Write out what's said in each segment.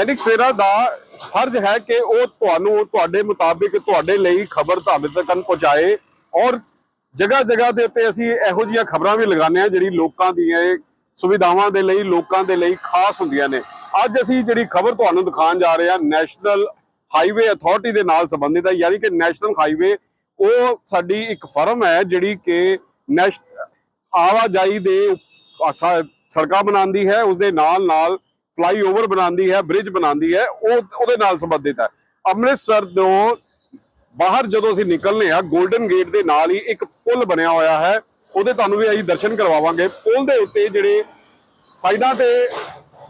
ਦੈਨਿਕ ਸਵੇਰਾ ਦਾ ਫਰਜ਼ ਹੈ ਕਿ ਉਹ ਤੁਹਾਨੂੰ, ਤੁਹਾਡੇ ਮੁਤਾਬਿਕ, ਤੁਹਾਡੇ ਲਈ ਖਬਰ ਤੁਹਾਡੇ ਤੱਕ ਪਹੁੰਚਾਏ ਔਰ ਜਗ੍ਹਾ ਜਗ੍ਹਾ ਦੇ ਉੱਤੇ ਅਸੀਂ ਇਹੋ ਜਿਹੀਆਂ ਖਬਰਾਂ ਵੀ ਲਗਾਉਂਦੇ ਹਾਂ ਜਿਹੜੀ ਲੋਕਾਂ ਦੀਆਂ ਸੁਵਿਧਾਵਾਂ ਦੇ ਲਈ, ਲੋਕਾਂ ਦੇ ਲਈ ਖਾਸ ਹੁੰਦੀਆਂ ਨੇ। ਅੱਜ ਅਸੀਂ ਜਿਹੜੀ ਖਬਰ ਤੁਹਾਨੂੰ ਦਿਖਾਉਣ ਜਾ ਰਹੇ ਹਾਂ, ਨੈਸ਼ਨਲ ਹਾਈਵੇ ਅਥਾਰਟੀ ਦੇ ਨਾਲ ਸੰਬੰਧਿਤ ਹੈ। ਯਾਨੀ ਕਿ ਨੈਸ਼ਨਲ ਹਾਈਵੇ, ਉਹ ਸਾਡੀ ਇੱਕ ਫਰਮ ਹੈ ਜਿਹੜੀ ਕਿ ਨੈਸ਼, ਆਵਾਜਾਈ ਦੇ ਸੜਕਾਂ ਬਣਾਉਂਦੀ ਹੈ। ਉਸ ਦੇ ਨਾਲ ਨਾਲ ਫਲਾਈਓਵਰ ਬਣਾਉਂਦੀ ਹੈ, ਬ੍ਰਿਜ ਬਣਾਉਂਦੀ ਹੈ, ਉਹ ਉਹਦੇ ਨਾਲ ਸੰਬੰਧਿਤ ਹੈ। ਅੰਮ੍ਰਿਤਸਰ ਤੋਂ ਬਾਹਰ ਜਦੋਂ ਅਸੀਂ ਨਿਕਲਨੇ ਆ 골ਡਨ ਗੇਟ ਦੇ ਨਾਲ ਹੀ ਇੱਕ ਪੁਲ ਬਣਿਆ ਹੋਇਆ ਹੈ। ਉਹਦੇ ਤੁਹਾਨੂੰ ਵੀ ਅਸੀਂ ਦਰਸ਼ਨ ਕਰਵਾਵਾਂਗੇ। ਪੁਲ ਦੇ ਉੱਤੇ ਜਿਹੜੇ ਸਾਈਡਾਂ ਤੇ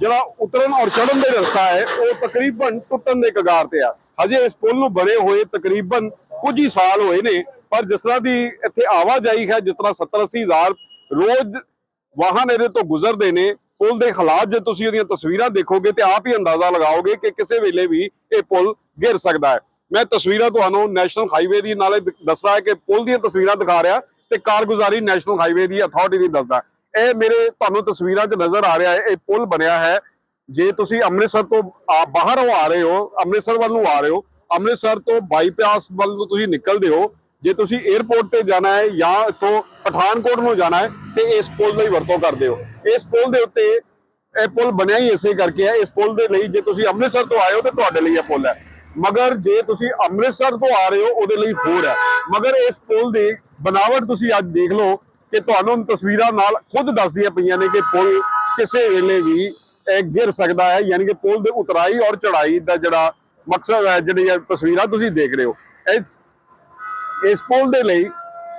ਜਿਹੜਾ ਉਤਰਨ ਔਰ ਚੜਨ ਦੇ ਰਸਤਾ ਹੈ, ਉਹ ਤਕਰੀਬਨ ਟੁੱਟਣ ਦੇ ਕਗਾਰ ਤੇ ਆ। ਹਜੇ ਇਸ ਪੁਲ ਨੂੰ ਬਣੇ ਹੋਏ ਤਕਰੀਬਨ ਕੁਝ ਹੀ ਸਾਲ ਹੋਏ ਨੇ, ਪਰ ਜਿਸ ਤਰ੍ਹਾਂ ਦੀ ਇੱਥੇ ਆਵਾਜਾਈ ਹੈ, ਜਿਸ ਤਰ੍ਹਾਂ 70 80 ਹਜ਼ਾਰ ਰੋਜ਼ ਵਾਹਨ ਇਹਦੇ ਤੋਂ ਗੁਜ਼ਰਦੇ ਨੇ ਪੁਲ ਦੇ ਹਾਲਾਤ ਜੇ ਤੁਸੀਂ ਉਹਦੀਆਂ ਤਸਵੀਰਾਂ ਦੇਖੋਗੇ ਤੇ ਆਪ ਹੀ ਅੰਦਾਜ਼ਾ ਲਗਾਓਗੇ ਕਿ ਕਿਸੇ ਵੇਲੇ ਵੀ ਇਹ ਪੁਲ ਗਿਰ ਸਕਦਾ ਹੈ। ਮੈਂ ਤਸਵੀਰਾਂ ਤੁਹਾਨੂੰ ਨੈਸ਼ਨਲ ਹਾਈਵੇ ਦੀ ਨਾਲੇ ਦ- ਦੱਸਦਾ ਹੈ ਕਿ ਪੁਲ ਦੀਆਂ ਤਸਵੀਰਾਂ ਦਿਖਾ ਰਿਹਾ ਤੇ ਕਾਰਗੁਜ਼ਾਰੀ ਨੈਸ਼ਨਲ ਹਾਈਵੇ ਦੀ ਅਥਾਰਟੀ ਦੀ ਦੱਸਦਾ ਇਹ ਮੇਰੇ ਤੁਹਾਨੂੰ ਤਸਵੀਰਾਂ 'ਚ ਨਜ਼ਰ ਆ ਰਿਹਾ ਹੈ, ਇਹ ਪੁਲ ਬਣਿਆ ਹੈ। ਜੇ ਤੁਸੀਂ ਅੰਮ੍ਰਿਤਸਰ ਤੋਂ ਬਾਹਰੋਂ ਆ ਰਹੇ ਹੋ, ਅੰਮ੍ਰਿਤਸਰ ਵੱਲ ਨੂੰ ਆ ਰਹੇ ਹੋ, ਅੰਮ੍ਰਿਤਸਰ ਤੋਂ ਬਾਈਪਾਸ ਵੱਲ ਨੂੰ ਤੁਸੀਂ ਨਿਕਲਦੇ ਹੋ ਜੇ ਤੁਸੀਂ 에ਅਰਪੋਰਟ ਤੇ ਜਾਣਾ ਹੈ ਜਾਂ ਇੱਥੋਂ ਪਠਾਨਕੋਟ ਨੂੰ ਜਾਣਾ ਹੈ, ਤੇ ਇਸ ਪੁਲ ਦੀ ਵਰਤੋਂ ਕਰਦੇ ਹੋ। ਇਸ ਪੁਲ ਦੇ ਉੱਤੇ ਇਹ ਪੁਲ ਬਣਿਆ ਹੀ ਇਸੇ ਕਰਕੇ ਹੈ। ਇਸ ਪੁਲ ਦੇ ਲਈ ਜੇ ਤੁਸੀਂ ਅੰਮ੍ਰਿਤਸਰ ਤੋਂ ਆਏ ਹੋ, ਤੇ ਤੁਹਾਡੇ ਲਈ ਇਹ ਪੁਲ ਹੈ। ਮਗਰ ਜੇ ਤੁਸੀਂ ਅੰਮ੍ਰਿਤਸਰ ਤੋਂ ਆ ਰਹੇ ਹੋ, ਉਹਦੇ ਲਈ ਹੋਰ ਹੈ। ਮਗਰ ਇਸ ਪੁਲ ਦੀ ਬਣਾਵਟ ਤੁਸੀਂ ਅੱਜ ਦੇਖ ਲਓ ਕਿ ਤੁਹਾਨੂੰ ਤਸਵੀਰਾਂ ਨਾਲ ਖੁਦ ਦੱਸਦੀਆਂ ਪਈਆਂ ਨੇ ਕਿ ਪੁਲ ਕਿਸੇ ਵੇਲੇ ਵੀ ਇਹ ਗਿਰ ਸਕਦਾ ਹੈ, ਯਾਨੀ ਕਿ ਪੁਲ ਦੇ ਉਤਰਾਈ ਔਰ ਚੜਾਈ ਦਾ ਜਿਹੜਾ ਮਕਸਦ ਹੈ, ਜਿਹੜੀ ਤਸਵੀਰਾਂ ਤੁਸੀਂ ਦੇਖ ਰਹੇ ਹੋ। ਇਸ ਇਸ ਪੁਲ ਦੇ ਲਈ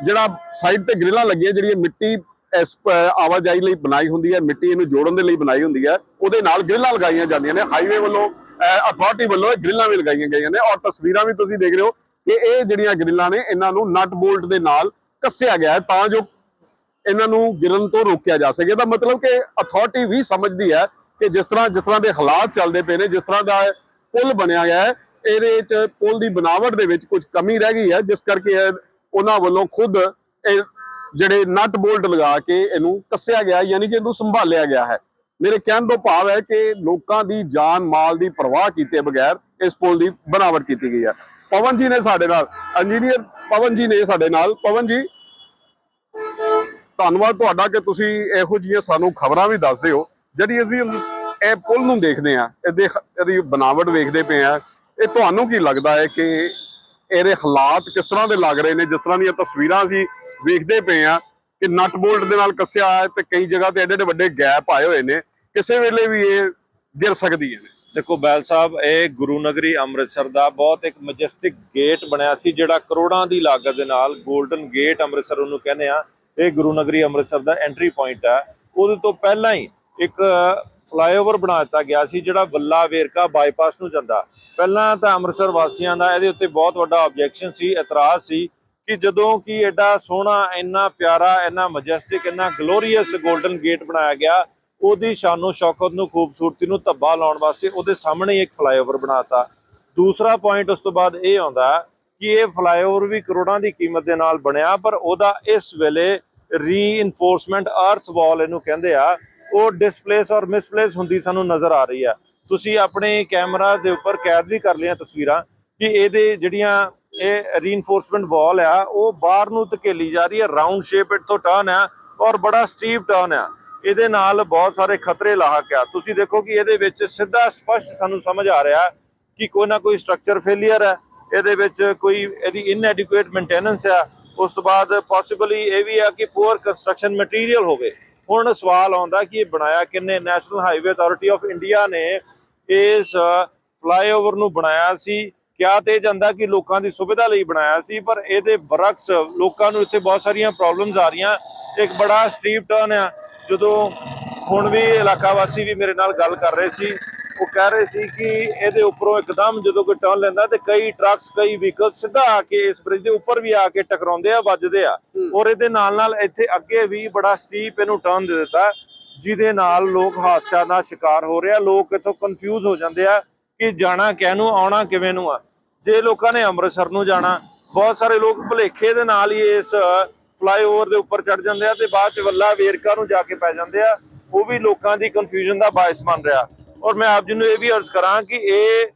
ਜਿਹੜਾ ਸਾਈਡ ਤੇ ਗ੍ਰਿਲਾਂ ਲੱਗੀਆਂ ਜਿਹੜੀਆਂ ਮਿੱਟੀ ਇਸ ਆਵਾਜਾਈ ਲਈ ਬਣਾਈ ਹੁੰਦੀ ਹੈ, ਮਿੱਟੀ ਇਹਨੂੰ ਜੋੜਨ ਦੇ ਲਈ ਬਣਾਈ ਹੁੰਦੀ ਹੈ, ਉਹਦੇ ਨਾਲ ਗ੍ਰਿਲਾਂ ਲਗਾਈਆਂ ਜਾਂਦੀਆਂ ਨੇ ਹਾਈਵੇ ਵੱਲੋਂ ਅਥਾਰਟੀ ਵੱਲੋਂ ਗ੍ਰਿਲਾਂ ਵੀ ਲਗਾਈਆਂ ਗਈਆਂ ਨੇ ਔਰ ਤਸਵੀਰਾਂ ਵੀ ਤੁਸੀਂ ਦੇਖ ਰਹੇ ਹੋ ਕਿ ਇਹ ਜਿਹੜੀਆਂ ਗ੍ਰਿਲਾਂ ਨੇ, ਇਹਨਾਂ ਨੂੰ ਨਟ ਬੋਲਟ ਦੇ ਨਾਲ ਕੱਸਿਆ ਗਿਆ ਹੈ ਤਾਂ ਜੋ ਇਹਨਾਂ ਨੂੰ ਗਿਰਨ ਤੋਂ ਰੋਕਿਆ ਜਾ ਸਕੇ। ਇਹਦਾ ਮਤਲਬ ਕਿ ਅਥਾਰਟੀ ਵੀ ਸਮਝਦੀ ਹੈ ਕਿ ਜਿਸ ਤਰ੍ਹਾਂ ਜਿਸ ਤਰ੍ਹਾਂ ਦੇ ਹਾਲਾਤ ਚੱਲਦੇ ਪਏ ਨੇ, ਜਿਸ ਤਰ੍ਹਾਂ ਦਾ ਪੁਲ ਬਣਿਆ ਗਿਆ ਹੈ ਇਹਦੇ ਚ ਪੁਲ ਦੀ ਬਣਾਵਟ ਦੇ ਵਿੱਚ ਕੁਝ ਕਮੀ ਰਹਿ ਗਈ ਹੈ, ਜਿਸ ਕਰਕੇ ਇਹ ਉਹਨਾਂ ਵੱਲੋਂ ਖੁਦ ਇਹ ਜਿਹੜੇ ਨਟ ਬੋਲਟ ਲਗਾ ਕੇ ਇਹਨੂੰ ਕੱਸਿਆ ਗਿਆ, ਯਾਨੀ ਕਿ ਇਹਨੂੰ ਸੰਭਾਲਿਆ ਗਿਆ ਹੈ। ਮੇਰੇ ਕਹਿਣ ਤੋਂ ਭਾਵ ਹੈ ਕਿ ਲੋਕਾਂ ਦੀ ਜਾਨ ਮਾਲ ਦੀ ਪਰਵਾਹ ਕੀਤੇ ਬਗੈਰ ਇਸ ਪੁਲ ਦੀ ਬਣਾਵਟ ਕੀਤੀ ਗਈ ਹੈ। ਪਵਨ ਜੀ ਨੇ ਸਾਡੇ ਨਾਲ ਇੰਜੀਨੀਅਰ ਪਵਨ ਜੀ ਨੇ ਸਾਡੇ ਨਾਲ। ਪਵਨ ਜੀ, ਧੰਨਵਾਦ ਤੁਹਾਡਾ ਕਿ ਤੁਸੀਂ ਇਹੋ ਜਿਹੀਆਂ ਸਾਨੂੰ ਖਬਰਾਂ ਵੀ ਦੱਸਦੇ ਹੋ, ਜਿਹੜੀ ਅਸੀਂ ਇਹ ਪੁਲ ਨੂੰ ਦੇਖਦੇ ਆ ਇਹਦੇ ਇਹਦੀ ਬਣਾਵਟ ਵੇਖਦੇ ਪਏ ਆ ਇਹ ਤੁਹਾਨੂੰ ਕੀ ਲੱਗਦਾ ਹੈ ਕਿ ਇਹਦੇ ਹਾਲਾਤ ਕਿਸ ਤਰ੍ਹਾਂ ਦੇ ਲੱਗ ਰਹੇ ਨੇ? ਜਿਸ ਤਰ੍ਹਾਂ ਦੀਆਂ ਤਸਵੀਰਾਂ ਅਸੀਂ ਵੇਖਦੇ ਪਏ ਆ ਕਿ ਨਟ ਬੋਲਟ ਦੇ ਨਾਲ ਕੱਸਿਆ ਹੈ ਤੇ ਕਈ ਜਗ੍ਹਾ ਤੇ ਐਡੇ ਐਡੇ ਵੱਡੇ ਗੈਪ ਆਏ ਹੋਏ ਨੇ। ਕਿਸੇ ਵੇਲੇ ਵੀ ਇਹ ਗਿਰ ਸਕਦੀ ਹੈ। ਦੇਖੋ, ਬੈਲ ਸਾਹਿਬ, ਇਹ ਗੁਰੂ ਨਗਰੀ ਅੰਮ੍ਰਿਤਸਰ ਦਾ ਬਹੁਤ ਇੱਕ ਮੈਜੈਸਟਿਕ ਗੇਟ ਬਣਿਆ ਸੀ, ਜਿਹੜਾ ਕਰੋੜਾਂ ਦੀ ਲਾਗਤ ਦੇ ਨਾਲ 골ਡਨ ਗੇਟ ਅੰਮ੍ਰਿਤਸਰ ਉਹਨੂੰ ਕਹਿੰਦੇ ਆ। ਇਹ ਗੁਰੂ ਨਗਰੀ ਅੰਮ੍ਰਿਤਸਰ ਦਾ ਐਂਟਰੀ ਪੁਆਇੰਟ ਹੈ ਉਹਦੇ ਤੋਂ ਪਹਿਲਾਂ ਹੀ ਇੱਕ ਫਲਾਈਓਵਰ ਬਣਾ ਦਿੱਤਾ ਗਿਆ ਸੀ, ਜਿਹੜਾ ਬੱਲਾ ਵੇਰਕਾ ਬਾਈਪਾਸ ਨੂੰ ਜਾਂਦਾ। ਪਹਿਲਾਂ ਤਾਂ ਅੰਮ੍ਰਿਤਸਰ ਵਾਸੀਆਂ ਦਾ ਇਹਦੇ ਉੱਤੇ ਬਹੁਤ ਵੱਡਾ ਆਬਜੈਕਸ਼ਨ ਸੀ, ਇਤਰਾਜ਼ ਸੀ ਕਿ ਜਦੋਂ ਕਿ ਐਡਾ ਸੋਹਣਾ, ਇੰਨਾ ਪਿਆਰਾ, ਇੰਨਾ ਮਜੈਸਟਿਕ ਇੰਨਾ ਗਲੋਰੀਅਸ 골ਡਨ ਗੇਟ ਬਣਾਇਆ ਗਿਆ, ਉਹਦੀ ਸ਼ਾਨੋ ਸ਼ੌਕਤ ਨੂੰ, ਖੂਬਸੂਰਤੀ ਨੂੰ ਧੱਬਾ ਲਾਉਣ ਵਾਸਤੇ ਉਹਦੇ ਸਾਹਮਣੇ ਇੱਕ ਫਲਾਈਓਵਰ ਬਣਾਤਾ ਦੂਸਰਾ ਪੁਆਇੰਟ ਉਸ ਤੋਂ ਬਾਅਦ ਇਹ ਆਉਂਦਾ ਕਿ ਇਹ ਫਲਾਈਓਵਰ ਵੀ ਕਰੋੜਾਂ ਦੀ ਕੀਮਤ ਦੇ ਨਾਲ ਬਣਿਆ, ਪਰ ਉਹਦਾ ਇਸ ਵੇਲੇ ਰੀਇਨਫੋਰਸਮੈਂਟ ਅਰਥ ਵਾਲ ਇਹਨੂੰ ਕਹਿੰਦੇ ਆ ਉਹ ਡਿਸਪਲੇਸ ਔਰ ਮਿਸਪਲੇਸ ਹੁੰਦੀ ਸਾਨੂੰ ਨਜ਼ਰ ਆ ਰਹੀ ਆ। ਤੁਸੀਂ ਆਪਣੇ ਕੈਮਰਾ ਦੇ ਉੱਪਰ ਕੈਦ ਵੀ ਕਰ ਲਿਆ ਤਸਵੀਰਾਂ ਕਿ ਇਹਦੇ ਜਿਹੜੀਆਂ ਇਹ ਰੀਇਨਫੋਰਸਮੈਂਟ ਵਾਲ ਆ, ਉਹ ਬਾਹਰ ਨੂੰ ਧਕੇਲੀ ਜਾ ਰਹੀ ਹੈ ਰਾਉਂਡ ਸ਼ੇਪ ਇਟ ਤੋਂ ਟਰਨ ਆ ਔਰ ਬੜਾ ਸਟੀਪ ਟਰਨ ਆ। ਇਹਦੇ ਨਾਲ ਬਹੁਤ ਸਾਰੇ ਖਤਰੇ ਲਾਹਕ ਆ। ਤੁਸੀਂ ਦੇਖੋ ਕਿ ਇਹਦੇ ਵਿੱਚ ਸਿੱਧਾ ਸਪਸ਼ਟ ਸਾਨੂੰ ਸਮਝ ਆ ਰਿਹਾ ਕਿ ਕੋਈ ਨਾ ਕੋਈ ਸਟਰਕਚਰ ਫੇਲਿਅਰ ਹੈ ਇਹਦੇ ਵਿੱਚ ਕੋਈ ਇਹਦੀ ਇਨਐਡਿਕੁਏਟ ਮੇਨਟੇਨੈਂਸ ਆ। ਉਸ ਤੋਂ ਬਾਅਦ ਪੋਸੀਬਲੀ ਇਹ ਵੀ ਆ ਕਿ ਪੂਅਰ ਕੰਸਟਰਕਸ਼ਨ ਮਟੀਰੀਅਲ ਹੋਵੇ। ਹੁਣ ਸਵਾਲ ਆਉਂਦਾ ਕਿ ਇਹ ਬਣਾਇਆ ਕਿੰਨੇ? National highway authority of India ਨੇ ਇਸ ਫਲਾਈਓਵਰ ਨੂੰ ਬਣਾਇਆ ਸੀ। ਕਿਹਾ ਤੇ ਜਾਂਦਾ ਕਿ ਲੋਕਾਂ ਦੀ ਸੁਵਿਧਾ ਲਈ ਬਣਾਇਆ ਸੀ, ਪਰ ਇਹਦੇ ਬਰਕਸ ਲੋਕਾਂ ਨੂੰ ਇੱਥੇ ਬਹੁਤ ਸਾਰੀਆਂ ਪ੍ਰੋਬਲਮਸ ਆ ਰਹੀਆਂ। ਇੱਕ ਬੜਾ ਸਟੀਪ ਟਰਨ ਆ। ਜਦੋਂ ਹੁਣ ਵੀ ਇਲਾਕਾ ਵਾਸੀ ਵੀ ਮੇਰੇ ਨਾਲ ਗੱਲ ਕਰ ਰਹੇ ਸੀ ਉਹ ਕਹਿ ਰਹੇ ਸੀ ਕਿ ਇਹਦੇ ਉੱਪਰੋਂ ਇੱਕਦਮ ਜਦੋਂ ਕੋਈ ਟਰਨ ਲੈਂਦਾ ਤੇ ਕਈ ਟਰੱਕਸ ਕਈ ਵਹੀਕਲ ਸਿੱਧਾ ਆ ਕੇ ਇਸ ਬ੍ਰਿਜ ਦੇ ਉੱਪਰ ਵੀ ਆ ਕੇ ਟਕਰਾਉਂਦੇ ਆ ਵੱਜਦੇ ਆ। ਔਰ ਇਹਦੇ ਨਾਲ ਨਾਲ ਇੱਥੇ ਅੱਗੇ ਵੀ ਬੜਾ ਸਟੀਪ ਇਹਨੂੰ ਟਰਨ ਦੇ ਦਿੱਤਾ ਜਿਹਦੇ ਨਾਲ ਲੋਕ ਹਾਦਸਿਆਂ ਦਾ ਸ਼ਿਕਾਰ ਹੋ ਰਹੇ ਲੋਕ ਇਥੋਂ ਕਨਫਿਊਜ਼ ਹੋ ਜਾਂਦੇ ਆ ਕਿ ਜਾਣਾ ਕਿਹਨੂੰ ਆਉਣਾ ਕਿਵੇਂ ਨੂੰ ਆ। ਜੇ ਲੋਕਾਂ ਨੇ ਅੰਮ੍ਰਿਤਸਰ ਨੂੰ ਜਾਣਾ ਬਹੁਤ ਸਾਰੇ ਲੋਕ ਭੁਲੇਖੇ ਦੇ ਨਾਲ ਹੀ ਇਸ ਫਲਾਈਓਵਰ ਦੇ ਉੱਪਰ ਚੜ ਜਾਂਦੇ ਆ ਤੇ ਬਾਅਦ ਚ ਵੱਲਾ ਵੇਰਕਾ ਨੂੰ ਜਾ ਕੇ ਪੈ ਜਾਂਦੇ ਆ ਉਹ ਵੀ ਲੋਕਾਂ ਦੀ ਕਨਫਿਊਜ਼ਨ ਦਾ ਬਾਇਸ ਬਣ ਰਿਹਾ। ਔਰ ਮੈਂ ਆਪ ਜੀ ਨੂੰ ਇਹ ਵੀ ਅਰਜ਼ ਕਰਾਂ ਕਿ ਇਹ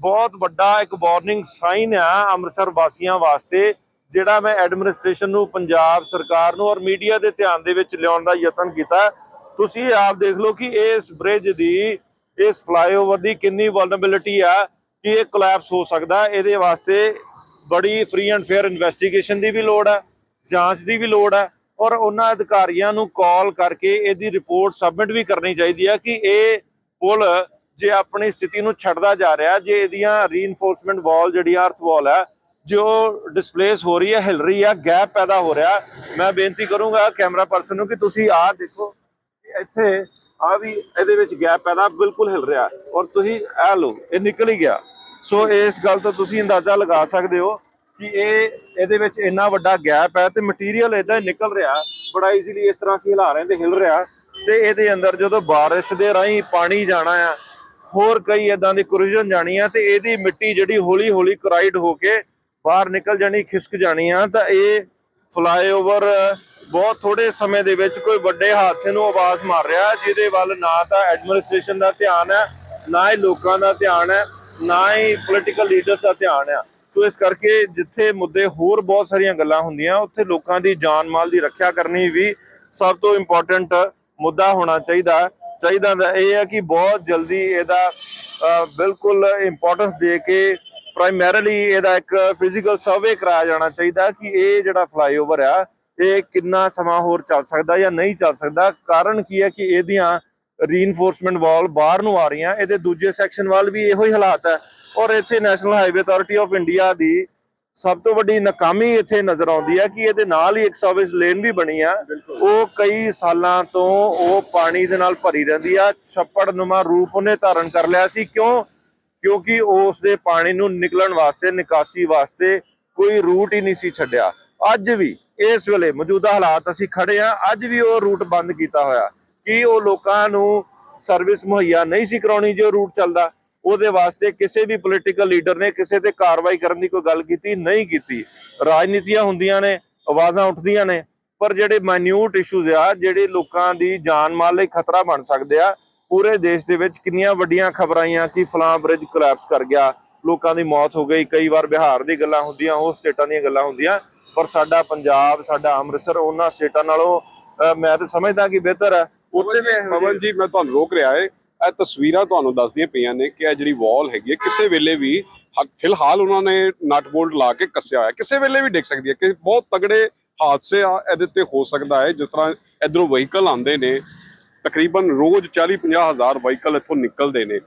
ਬਹੁਤ ਵੱਡਾ ਇੱਕ ਵਾਰਨਿੰਗ ਸਾਈਨ ਆ ਅੰਮ੍ਰਿਤਸਰ ਵਾਸੀਆਂ ਵਾਸਤੇ, ਜਿਹੜਾ ਮੈਂ ਐਡਮਿਨਿਸਟ੍ਰੇਸ਼ਨ ਨੂੰ, ਪੰਜਾਬ ਸਰਕਾਰ ਨੂੰ ਔਰ ਮੀਡੀਆ ਦੇ ਧਿਆਨ ਦੇ ਵਿੱਚ ਲਿਆਉਣ ਦਾ ਯਤਨ ਕੀਤਾ। ਤੁਸੀਂ ਆਪ ਦੇਖ ਲਓ ਕਿ ਇਸ ਬ੍ਰਿਜ ਦੀ, ਇਸ ਫਲਾਈਓਵਰ ਦੀ ਕਿੰਨੀ ਵਲਨਰੇਬਿਲਿਟੀ ਆ ਕਿ ਇਹ ਕੋਲੈਪਸ ਹੋ ਸਕਦਾ। ਇਹਦੇ ਵਾਸਤੇ ਬੜੀ ਫ੍ਰੀ ਐਂਡ ਫੇਅਰ ਇਨਵੈਸਟੀਗੇਸ਼ਨ ਦੀ ਵੀ ਲੋੜ ਹੈ ਜਾਂਚ ਦੀ ਵੀ ਲੋੜ ਹੈ ਔਰ ਉਹਨਾਂ ਅਧਿਕਾਰੀਆਂ ਨੂੰ ਕਾਲ ਕਰਕੇ ਇਹਦੀ ਰਿਪੋਰਟ ਸਬਮਿਟ ਵੀ ਕਰਨੀ ਚਾਹੀਦੀ ਹੈ ਕਿ ਇਹ ਪੁਲ ਜੇ ਆਪਣੀ ਸਥਿਤੀ ਨੂੰ ਛੱਡਦਾ ਜਾ ਰਿਹਾ, ਜੇ ਇਹਦੀਆਂ ਰੀਇਨਫੋਰਸਮੈਂਟ ਵਾਲ ਜਿਹੜੀ ਅਰਥ ਵਾਲ ਹੈ ਜੋ ਡਿਸਪਲੇਸ ਹੋ ਰਹੀ ਹੈ, ਹਿਲ ਰਹੀ ਹੈ ਗੈਪ ਪੈਦਾ ਹੋ ਰਿਹਾ, ਮੈਂ ਬੇਨਤੀ ਕਰੂੰਗਾ ਕੈਮਰਾ ਪਰਸਨ ਨੂੰ ਕਿ ਤੁਸੀਂ ਆਹ ਦੇਖੋ, ਇੱਥੇ ਆ ਵੀ ਇਹਦੇ ਵਿੱਚ ਗੈਪ ਪੈਦਾ ਬਿਲਕੁਲ ਹਿਲ ਰਿਹਾ ਔਰ ਤੁਸੀਂ ਇਹ ਲਓ, ਇਹ ਨਿਕਲ ਹੀ ਗਿਆ। ਸੋ ਇਸ ਗੱਲ ਤੋਂ ਤੁਸੀਂ ਅੰਦਾਜ਼ਾ ਲਗਾ ਸਕਦੇ ਹੋ ਕਿ ਇਹ, ਇਹਦੇ ਵਿੱਚ ਇੰਨਾ ਵੱਡਾ ਗੈਪ ਹੈ ਤੇ ਮਟੀਰੀਅਲ ਇਦਾਂ ਹੀ ਨਿਕਲ ਰਿਹਾ, ਬੜਾ ਈਜ਼ੀਲੀ ਇਸ ਤਰ੍ਹਾਂ ਅਸੀਂ ਹਿਲਾ ਰਹੇ ਹਾਂ ਤੇ ਹਿਲ ਰਿਹਾ। ਤੇ ਇਹਦੇ ਅੰਦਰ ਜਦੋਂ ਬਾਰਿਸ਼ ਦੇ ਰਾਹੀਂ ਪਾਣੀ ਜਾਣਾ ਆ, ਹੋਰ ਕਈ ਇਦਾਂ ਦੀ ਕੁਰਜਨ ਜਾਣੀ ਆ ਤੇ ਇਹਦੀ ਮਿੱਟੀ ਜਿਹੜੀ ਹੌਲੀ ਹੌਲੀ ਕਰਾਈਡ ਹੋ ਕੇ ਬਾਹਰ ਨਿਕਲ ਜਾਣੀ, ਖਿਸਕ ਜਾਣੀ ਆ, ਤਾਂ ਇਹ ਫਲਾਈਓਵਰ ਬਹੁਤ ਥੋੜੇ ਸਮੇਂ ਦੇ ਵਿੱਚ ਕੋਈ ਵੱਡੇ ਹਾਦਸੇ ਨੂੰ ਆਵਾਜ਼ ਮਾਰ ਰਿਹਾ ਜਿਹਦੇ ਵੱਲ ਨਾ ਤਾਂ ਐਡਮਿਨਿਸਟ੍ਰੇਸ਼ਨ ਦਾ ਧਿਆਨ ਹੈ, ਨਾ ਹੀ ਲੋਕਾਂ ਦਾ ਧਿਆਨ ਹੈ, ਨਾ ਹੀ ਪੋਲੀਟੀਕਲ ਲੀਡਰਸ ਦਾ ਧਿਆਨ ਹੈ ਸੋ ਇਸ ਕਰਕੇ ਜਿੱਥੇ ਮੁੱਦੇ ਹੋਰ ਬਹੁਤ ਸਾਰੀਆਂ ਗੱਲਾਂ ਹੁੰਦੀਆਂ, ਉੱਥੇ ਲੋਕਾਂ ਦੀ ਜਾਨ ਮਾਲ ਦੀ ਰੱਖਿਆ ਕਰਨੀ ਵੀ ਸਭ ਤੋਂ ਇੰਪੋਰਟੈਂਟ ਮੁੱਦਾ ਹੋਣਾ ਚਾਹੀਦਾ ਚਾਹੀਦਾ ਇਹ ਹੈ ਕਿ ਬਹੁਤ ਜਲਦੀ ਇਹਦਾ ਬਿਲਕੁਲ ਇੰਪੋਰਟੈਂਸ ਦੇ ਕੇ ਪ੍ਰਾਇਮਰੀਲੀ ਇਹਦਾ ਇੱਕ ਫਿਜ਼ੀਕਲ ਸਰਵੇ ਕਰਾਇਆ ਜਾਣਾ ਚਾਹੀਦਾ ਕਿ ਇਹ ਜਿਹੜਾ ਫਲਾਈਓਵਰ ਆ, ਇਹ ਕਿੰਨਾ ਸਮਾਂ ਹੋਰ ਚੱਲ ਸਕਦਾ ਜਾਂ ਨਹੀਂ ਚੱਲ ਸਕਦਾ। ਕਾਰਨ ਕੀ ਹੈ ਕਿ ਇਹਦੀਆਂ ਰੀਇਨਫੋਰਸਮੈਂਟ ਵਾਲ ਬਾਹਰ ਨੂੰ ਆ ਰਹੀਆਂ, ਇਹਦੇ ਦੂਜੇ ਸੈਕਸ਼ਨ ਵੱਲ ਵੀ ਇਹੋ ਹੀ ਹਾਲਾਤ ਹੈ। ਔਰ ਇੱਥੇ national highway authority of India ਦੀ ਸਭ ਤੋਂ ਵੱਡੀ ਨਾਕਾਮੀ ਇੱਥੇ ਨਜ਼ਰ ਆਉਂਦੀ ਹੈ ਕਿ ਇਹਦੇ ਨਾਲ ਹੀ ਇੱਕ ਸਰਵਿਸ ਲੇਨ ਵੀ ਬਣੀ ਆ। ਉਹ ਕਈ ਸਾਲਾਂ ਤੋਂ ਉਹ ਪਾਣੀ ਦੇ ਨਾਲ ਭਰੀ ਰਹਿੰਦੀ ਆ। ਛੱਪੜ ਨੁਮਾ ਰੂਪ ਉਹਨੇ ਧਾਰਨ ਕਰ ਲਿਆ ਸੀ। ਕਿਉਂ? ਕਿਉਂਕਿ ਉਸ ਦੇ ਪਾਣੀ ਨੂੰ ਨਿਕਲਣ ਵਾਸਤੇ ਨਿਕਾਸੀ ਵਾਸਤੇ ਕੋਈ ਰੂਟ ਹੀ ਨਹੀਂ ਸੀ ਛੱਡਿਆ। ਅੱਜ ਵੀ ਇਸ ਵੇਲੇ ਮੌਜੂਦਾ ਹਾਲਾਤ ਅਸੀਂ ਖੜੇ ਆ। ਅੱਜ ਵੀ ਉਹ ਰੂਟ ਬੰਦ ਕੀਤਾ ਹੋਇਆ। ਕਿ ਉਹ ਲੋਕਾਂ ਨੂੰ ਸਰਵਿਸ ਮੁਹੱਈਆ ਨਹੀਂ ਸੀ ਕਰਾਉਣੀ ਜੋ ਰੂਟ ਚੱਲਦਾ? ਉਹਦੇ ਵਾਸਤੇ ਕਿਸੇ ਵੀ ਪੋਲੀਟੀਕਲ ਲੀਡਰ ਨੇ ਕਿਸੇ ਤੇ ਕਾਰਵਾਈ ਕਰਨ ਦੀ ਕੋਈ ਗੱਲ ਕੀਤੀ, ਨਹੀਂ ਕੀਤੀ। ਰਾਜਨੀਤੀਆਂ ਹੁੰਦੀਆਂ ਨੇ, ਆਵਾਜ਼ਾਂ ਉੱਠਦੀਆਂ ਨੇ, ਪਰ ਜਿਹੜੇ ਮਾਈਨਿਊਟ ਇਸ਼ੂਜ਼ ਆ, ਜਿਹੜੇ ਲੋਕਾਂ ਦੀ ਜਾਨ ਮਾਲ ਲਈ ਖਤਰਾ ਬਣ ਸਕਦੇ ਆ, ਪੂਰੇ ਦੇਸ਼ ਦੇ ਵਿੱਚ ਕਿੰਨੀਆਂ ਵੱਡੀਆਂ ਖਬਰਾਂ ਆਈਆਂ ਕਿ ਫਲਾਂ ਬ੍ਰਿਜ ਕੋਲੈਪਸ ਕਰ ਗਿਆ, ਲੋਕਾਂ ਦੀ ਮੌਤ ਹੋ ਗਈ, ਕਈ ਵਾਰ ਬਿਹਾਰ ਦੀ ਗੱਲਾਂ ਹੁੰਦੀਆਂ ਉਹ ਸਟੇਟਾਂ ਦੀਆਂ ਗੱਲਾਂ ਹੁੰਦੀਆਂ, ਪਰ ਸਾਡਾ ਪੰਜਾਬ, ਸਾਡਾ ਅੰਮ੍ਰਿਤਸਰ, ਉਹਨਾਂ ਸਟੇਟਾਂ ਨਾਲੋਂ ਮੈਂ ਤਾਂ ਸਮਝਦਾ ਕਿ ਬਿਹਤਰ ਹੈ। ਉੱਥੇ ਦੇ ਪਵਨ ਜੀ, ਮੈਂ ਤੁਹਾਨੂੰ ਰੋਕ ਰਿਹਾ ਏ ਇਹ ਤਸਵੀਰਾਂ ਤੁਹਾਨੂੰ ਦੱਸਦੀਆਂ ਪਈਆਂ ਨੇ ਕਿ ਇਹ ਜਿਹੜੀ ਵਾਲ ਹੈਗੀ ਹੈ, ਕਿਸੇ ਵੇਲੇ ਵੀ ਫਿਲਹਾਲ ਉਹਨਾਂ ਨੇ ਨਟ ਬੋਲਟ ਲਾ ਕੇ ਕੱਸਿਆ ਹੋਇਆ ਕਿਸੇ ਵੇਲੇ ਵੀ ਡਿੱਗ ਸਕਦੀ ਹੈ ਕਿ ਬਹੁਤ ਤਗੜੇ ਹਾਦਸੇ ਆ, ਇਹਦੇ ਤੇ ਹੋ ਸਕਦਾ ਹੈ। ਜਿਸ ਤਰ੍ਹਾਂ ਇਧਰੋਂ ਵਹੀਕਲ ਆਉਂਦੇ ਨੇ, ਤਕਰੀਬਨ ਰੋਜ਼ 40 50 ਹਜ਼ਾਰ ਵਹੀਕਲ ਇੱਥੋਂ ਨਿਕਲਦੇ ਨੇ।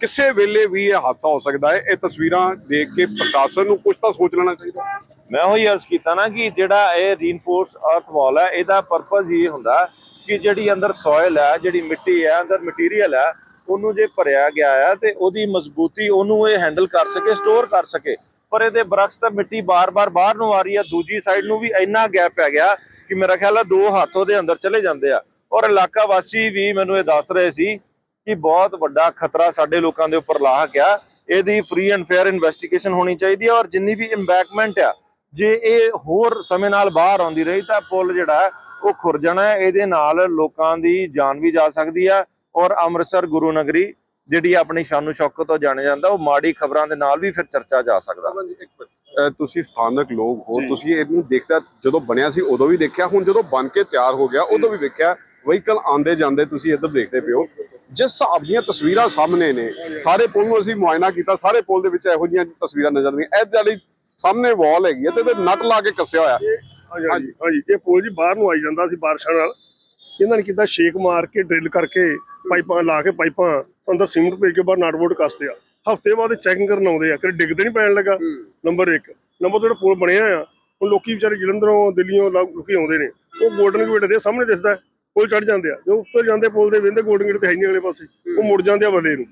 ਕਿਸੇ ਵੇਲੇ ਵੀ ਇਹ ਹਾਦਸਾ ਹੋ ਸਕਦਾ ਹੈ। ਇਹ ਤਸਵੀਰਾਂ ਦੇਖ ਕੇ ਪ੍ਰਸ਼ਾਸਨ ਨੂੰ ਕੁਝ ਤਾਂ ਸੋਚ ਲੈਣਾ ਚਾਹੀਦਾ। ਮੈਂ ਉਹੀ ਅਰਜ਼ ਕੀਤਾ ਨਾ ਕਿ ਜਿਹੜਾ ਇਹ ਰੀਇਨਫੋਰਸ ਅਰਥ ਵਾਲ ਹੈ, ਇਹਦਾ ਪਰਪਸ ਇਹ ਹੁੰਦਾ ਕਿ ਜਿਹੜੀ ਅੰਦਰ ਸੋਇਲ ਹੈ ਜਿਹੜੀ ਮਿੱਟੀ ਹੈ ਅੰਦਰ ਮਟੀਰੀਅਲ ਹੈ ਉਹਨੂੰ ਜੇ ਭਰਿਆ ਗਿਆ ਹੈ ਤੇ ਉਹਦੀ ਮਜ਼ਬੂਤੀ ਉਹਨੂੰ ਇਹ ਹੈਂਡਲ ਕਰ ਸਕੇ ਸਟੋਰ ਕਰ ਸਕੇ। ਪਰ ਇਹਦੇ ਬਰਕਸ ਤਾਂ ਮਿੱਟੀ ਬਾਰ-ਬਾਰ ਬਾਹਰ ਨੂੰ ਆ ਰਹੀ ਹੈ ਦੂਜੀ ਸਾਈਡ ਨੂੰ ਵੀ ਇੰਨਾ ਗੈਪ ਪੈ ਗਿਆ ਕਿ ਮੇਰਾ ਖਿਆਲ ਹੈ ਦੋ ਹੱਥ ਉਹਦੇ ਅੰਦਰ ਚਲੇ ਜਾਂਦੇ ਆ। ਔਰ ਇਲਾਕਾ ਵਾਸੀ ਵੀ ਮੈਨੂੰ ਇਹ ਦੱਸ ਰਹੇ ਸੀ ਕਿ ਬਹੁਤ ਵੱਡਾ ਖਤਰਾ ਸਾਡੇ ਲੋਕਾਂ ਦੇ ਉੱਪਰ ਲਾਹ ਗਿਆ। ਇਹਦੀ ਫ੍ਰੀ ਐਂਡ ਫੇਅਰ ਇਨਵੈਸਟੀਗੇਸ਼ਨ ਹੋਣੀ ਚਾਹੀਦੀ ਹੈ ਔਰ ਜਿੰਨੀ ਵੀ ਇੰਬੈਕਮੈਂਟ ਆ ਜੇ ਇਹ ਹੋਰ ਸਮੇਂ ਨਾਲ ਬਾਹਰ ਆਉਂਦੀ ਰਹੀ ਤਾਂ ਪੁਲ ਜਿਹੜਾ ਹੈ, ਉਹ ਖੁਰ ਜਾਣਾ। ਇਹਦੇ ਨਾਲ ਲੋਕਾਂ ਦੀ ਜਾਨ ਵੀ ਜਾ ਸਕਦੀ ਆ ਔਰ ਅੰਮ੍ਰਿਤਸਰ ਗੁਰੂ ਨਗਰੀ ਜਿਹੜੀ ਆਪਣੀ ਸ਼ਾਨੋ ਸ਼ੌਕਤ ਤੋਂ ਜਾਣਿਆ ਜਾਂਦਾ ਉਹ ਮਾੜੀ ਖਬਰਾਂ ਦੇ ਨਾਲ ਵੀ ਫਿਰ ਚਰਚਾ ਜਾ ਸਕਦਾ। ਤੁਸੀਂ ਸਥਾਨਕ ਲੋਕ ਹੋ। ਤੁਸੀਂ ਇਹਨੂੰ ਦੇਖਦਾ ਜਦੋਂ ਬਣਿਆ ਸੀ ਉਦੋਂ ਵੀ ਦੇਖਿਆ ਹੁਣ ਜਦੋਂ ਬਣ ਕੇ ਤਿਆਰ ਹੋ ਗਿਆ ਉਦੋਂ ਵੀ ਵੇਖਿਆ ਵਹੀਕਲ ਆਂਦੇ ਜਾਂਦੇ ਤੁਸੀਂ ਇੱਧਰ ਦੇਖਦੇ ਪਿਓ ਜਿਸ ਹਿਸਾਬ ਦੀਆਂ ਤਸਵੀਰਾਂ ਸਾਹਮਣੇ ਨੇ ਸਾਰੇ ਪੁਲ ਨੂੰ ਅਸੀਂ ਮੁਆਇਨਾ ਕੀਤਾ ਸਾਰੇ ਪੁਲ ਦੇ ਵਿੱਚ ਇਹੋ ਜਿਹੀਆਂ ਤਸਵੀਰਾਂ ਨਜ਼ਰ ਆਉਂਦੀਆਂ। ਇਹ ਵਾਲੀ ਸਾਹਮਣੇ ਵਾਲ ਹੈਗੀ ਹੈ ਤੇ ਨਟ ਲਾ ਕੇ ਕੱਸਿਆ ਹੋਇਆ। ਹਾਂਜੀ ਹਾਂਜੀ। ਇਹ ਪੁਲ ਜੀ ਬਾਹਰ ਨੂੰ ਆਈ ਜਾਂਦਾ ਸੀ ਬਾਰਿਸ਼ਾਂ ਨਾਲ। ਇਹਨਾਂ ਨੇ ਕਿੱਦਾਂ ਛੇਕ ਮਾਰ ਕੇ ਡਰਿਲ ਕਰਕੇ ਪਾਈਪਾਂ ਲਾ ਕੇ ਪਾਈਪਾਂ ਅੰਦਰ ਸੀਮੈਂਟ ਭੇਜ ਕੇ ਬਾਹਰ ਨਾਟਬੋਰਡ ਕੱਸਦੇ ਆ। ਹਫ਼ਤੇ ਬਾਅਦ ਚੈਕਿੰਗ ਕਰਨ ਆਉਂਦੇ ਆ। ਕਿ ਡਿੱਗਦੇ ਨਹੀਂ ਪੈਣ ਲੱਗਾ। ਨੰਬਰ 1 ਨੰਬਰ ਜਿਹੜਾ ਪੁਲ ਬਣਿਆ ਆ ਹੁਣ ਲੋਕੀ ਵਿਚਾਰੇ ਜਲੰਧਰੋਂ ਦਿੱਲੀੋਂ ਲੋਕੀ ਆਉਂਦੇ ਨੇ। ਉਹ 골ਡਨ ਗੇਟ ਦੇ ਸਾਹਮਣੇ ਦਿਸਦਾ ਪੁਲ ਚੜ ਜਾਂਦੇ ਆ। ਜਦੋਂ ਉੱਤਰ ਜਾਂਦੇ ਪੁਲ ਦੇ ਵਿੰਦੇ 골ਡਨ ਗੇਟ ਤੇ ਹੈ ਨਹੀਂ ਅਗਲੇ ਪਾਸੇ। ਉਹ ਮੁੜ ਜਾਂਦੇ ਆ ਬੱਲੇ ਨੂੰ।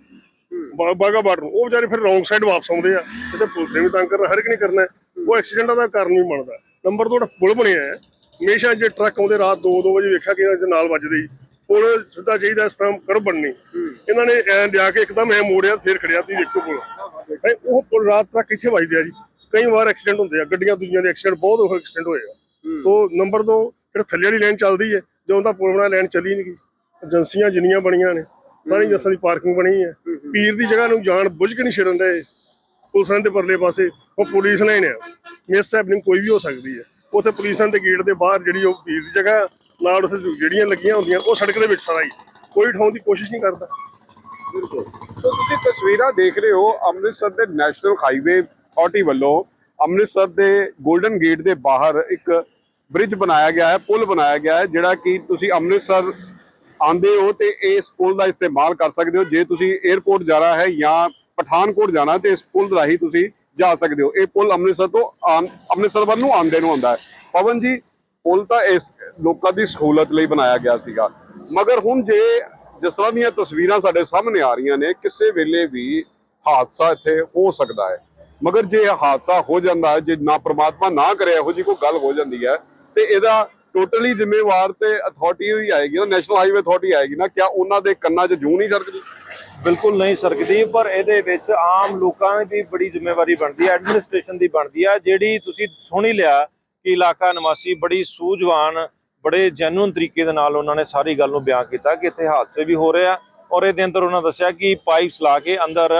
ਬਾਗਾ ਬਾਰਡਰ ਨੂੰ। ਉਹ ਵਿਚਾਰੇ ਫਿਰ ਰੌਂਗ ਸਾਈਡ ਵਾਪਸ ਆਉਂਦੇ ਆ। ਤਾਂ ਪੁਲਿਸ ਨੇ ਵੀ ਤੰਗ ਕਰਨਾ ਹਰ ਇੱਕ ਨੇ ਕਰਨਾ। ਉਹ ਐਕਸੀਡੈਂਟਾਂ ਦਾ ਕਾਰਨ ਵੀ ਬਣਦਾ ਨੰਬਰ ਦੋ ਜਿਹੜਾ ਪੁਲ ਬਣਿਆ ਹੈ ਹਮੇਸ਼ਾ ਜੇ ਟਰੱਕ ਆਉਂਦੇ ਰਾਤ 2-2 ਵਜੇ ਵੇਖਿਆ ਕਿ ਇਹਨਾਂ ਦੇ ਨਾਲ ਵੱਜਦੇ ਹੀ ਪੁਲ ਸਿੱਧਾ ਚਾਹੀਦਾ ਇਸ ਤਰ੍ਹਾਂ ਕਰ ਬਣਨੀ। ਇਹਨਾਂ ਨੇ ਐਂ ਲਿਆ ਕੇ ਇੱਕਦਮ ਐ ਮੋੜਿਆ ਫਿਰ ਖੜਿਆ ਤੁਸੀਂ ਦੇਖੋ ਪੁਲ। ਉਹ ਪੁਲ ਰਾਤ ਤੱਕ ਇੱਥੇ ਵੱਜਦੇ ਆ ਜੀ। ਕਈ ਵਾਰ ਐਕਸੀਡੈਂਟ ਹੁੰਦੇ ਆ ਗੱਡੀਆਂ ਦੂਜੀਆਂ ਦੇ ਐਕਸੀਡੈਂਟ ਬਹੁਤ ਹੋ ਐਕਸੀਡੈਂਟ ਹੋਏ ਆ। ਤੋ ਨੰਬਰ 2 ਜਿਹੜਾ ਥੱਲੇ ਵਾਲੀ ਲਾਈਨ ਚੱਲਦੀ ਹੈ ਜਦੋਂ ਦਾ ਪੁਲ ਬਣਾ ਲਾਈਨ ਚੱਲੀ ਨਹੀਂ ਗਈ। ਏਜੰਸੀਆਂ ਜਿੰਨੀਆਂ ਬਣੀਆਂ ਨੇ ਸਾਰੀ ਜੱਸਾਂ ਦੀ ਪਾਰਕਿੰਗ ਬਣੀ ਹੈ। ਪੀਰ ਦੀ ਜਗ੍ਹਾ ਨੂੰ ਜਾਣ ਬੁੱਝ ਕੇ ਨਹੀਂ ਛੇੜਨ ਦੇ। ਪੁਲਿਸਾਂ ਦੇ ਪਰਲੇ ਪਾਸੇ ਉਹ ਪੁਲਿਸ ਲਾਈਨ ਆ ਮਿਸ ਹੈਪਨਿੰਗ ਕੋਈ ਵੀ ਹੋ ਸਕਦੀ ਹੈ। ਉੱਥੇ ਪੁਲਿਸਾਂ ਦੇ ਗੇਟ ਦੇ ਬਾਹਰ ਜਿਹੜੀ ਉਹ ਪੀਰ ਦੀ ਜਗ੍ਹਾ ਨਾਲ ਉੱਥੇ ਜਿਹੜੀਆਂ ਲੱਗੀਆਂ ਹੁੰਦੀਆਂ, ਉਹ ਸੜਕ ਦੇ ਵਿੱਚ ਸਾਰਾ ਹੀ ਕੋਈ ਠਾਉਣ ਦੀ ਕੋਸ਼ਿਸ਼ ਨਹੀਂ ਕਰਦਾ। ਸੋ ਤੁਸੀਂ ਤਸਵੀਰਾਂ ਦੇਖ ਰਹੇ ਹੋ ਅੰਮ੍ਰਿਤਸਰ ਦੇ ਨੈਸ਼ਨਲ ਹਾਈਵੇ ਅਥਾਰਟੀ ਵੱਲੋਂ। ਅੰਮ੍ਰਿਤਸਰ ਦੇ 골ਡਨ ਗੇਟ ਦੇ ਬਾਹਰ ਇੱਕ ਬ੍ਰਿਜ ਬਣਾਇਆ ਗਿਆ ਹੈ, ਪੁਲ ਬਣਾਇਆ ਗਿਆ ਹੈ, ਜਿਹੜਾ ਕਿ ਤੁਸੀਂ ਅੰਮ੍ਰਿਤਸਰ ਆਂਦੇ ਹੋ ਤੇ ਇਸ ਪੁਲ ਦਾ ਇਸਤੇਮਾਲ ਕਰ ਸਕਦੇ ਹੋ। ਜੇ ਤੁਸੀਂ 에ਅਰਪੋਰਟ ਜਾਣਾ ਹੈ ਜਾਂ ਪਠਾਨਕੋਟ ਜਾਣਾ ਤੇ ਇਸ ਪੁਲ ਰਾਹੀਂ ਤੁਸੀਂ ਜਾ ਸਕਦੇ ਹੋ। ਇਹ ਪੁਲ ਅੰਮ੍ਰਿਤਸਰ ਤੋਂ ਅੰਮ੍ਰਿਤਸਰ ਵੱਲ ਨੂੰ ਆਉਂਦੇ ਨੂੰ ਆਉਂਦਾ ਹੈ। ਪਵਨ ਜੀ, ਪੁਲ ਤਾਂ ਇਸ ਲੋਕਾਂ ਦੀ ਸਹੂਲਤ ਲਈ ਬਣਾਇਆ ਗਿਆ ਸੀਗਾ। ਮਗਰ ਹੁਣ ਜੇ ਜਿਸ ਤਰ੍ਹਾਂ ਦੀਆਂ ਤਸਵੀਰਾਂ ਸਾਡੇ ਸਾਹਮਣੇ ਆ ਰਹੀਆਂ ਨੇ, ਕਿਸੇ ਵੇਲੇ ਵੀ ਹਾਦਸਾ ਇੱਥੇ ਹੋ ਸਕਦਾ ਹੈ। ਮਗਰ ਜੇ ਹਾਦਸਾ ਹੋ ਜਾਂਦਾ ਹੈ, ਜੇ ਨਾ ਪ੍ਰਮਾਤਮਾ ਨਾ ਕਰੇ, ਇਹੋ ਜੀ ਕੋਈ ਗੱਲ ਹੋ ਜਾਂਦੀ ਹੈ, ਤੇ ਇਹਦਾ ਟੋਟਲੀ ਜ਼ਿੰਮੇਵਾਰ ਤੇ ਅਥਾਰਟੀ ਹੀ ਆਏਗੀ ਨਾ ਨੈਸ਼ਨਲ ਹਾਈਵੇ ਅਥਾਰਟੀ ਆਏਗੀ ਨਾ, ਕਿਆ ਉਹਨਾਂ ਦੇ ਕੰਨਾਂ 'ਚ ਜੂੰ ਨਹੀਂ ਸਰਕਦੀ? ਬਿਲਕੁਲ ਨਹੀਂ ਸਕਦੀ ਪਰ ਇਹਦੇ ਵਿੱਚ ਆਮ ਲੋਕਾਂ ਦੀ ਬੜੀ ਜ਼ਿੰਮੇਵਾਰੀ ਬਣਦੀ ਹੈ ਐਡਮਿਨਿਸਟ੍ਰੇਸ਼ਨ ਦੀ ਬਣਦੀ ਹੈ, ਜਿਹੜੀ ਤੁਸੀਂ ਸੁਣ ਹੀ ਲਿਆ ਕਿ ਇਲਾਕਾ ਨਿਵਾਸੀ ਬੜੀ ਸੂਝਵਾਨ, ਬੜੇ ਜੈਨੂਨ ਤਰੀਕੇ ਦੇ ਨਾਲ ਉਹਨਾਂ ਨੇ ਸਾਰੀ ਗੱਲ ਨੂੰ ਬਿਆਨ ਕੀਤਾ ਕਿ ਇੱਥੇ ਹਾਦਸੇ ਵੀ ਹੋ ਰਹੇ ਆ ਔਰ ਇਹਦੇ ਅੰਦਰ ਉਹਨਾਂ ਦੱਸਿਆ ਕਿ ਪਾਈਪਸ ਲਾ ਕੇ ਅੰਦਰ